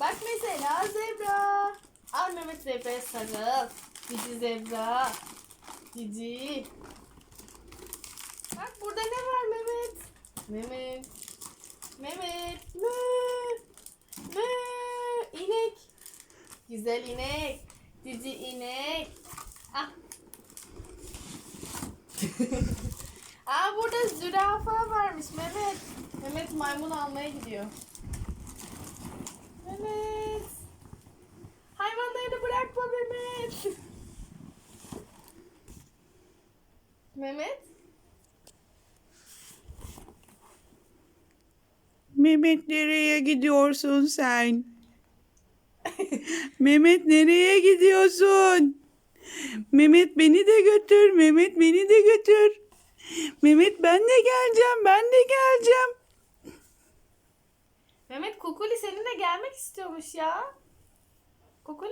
Bak mesela zebra. Al Mehmet zebraya sarıl. Cici zebra. Cici. Bak burada ne var Mehmet? Mehmet. Mehmet. Mü. Mü. İnek. Güzel inek. Cici inek. Ah. Aa burada zürafa varmış Mehmet. Mehmet maymun almaya gidiyor. Mehmet. Hayvanlarını bırakma Mehmet. Mehmet. Mehmet nereye gidiyorsun sen? Mehmet nereye gidiyorsun? Mehmet beni de götür. Mehmet beni de götür. Mehmet ben de geleceğim. Ben de geleceğim. Mehmet Kukuli seninle gelmek istiyormuş ya. Kukuli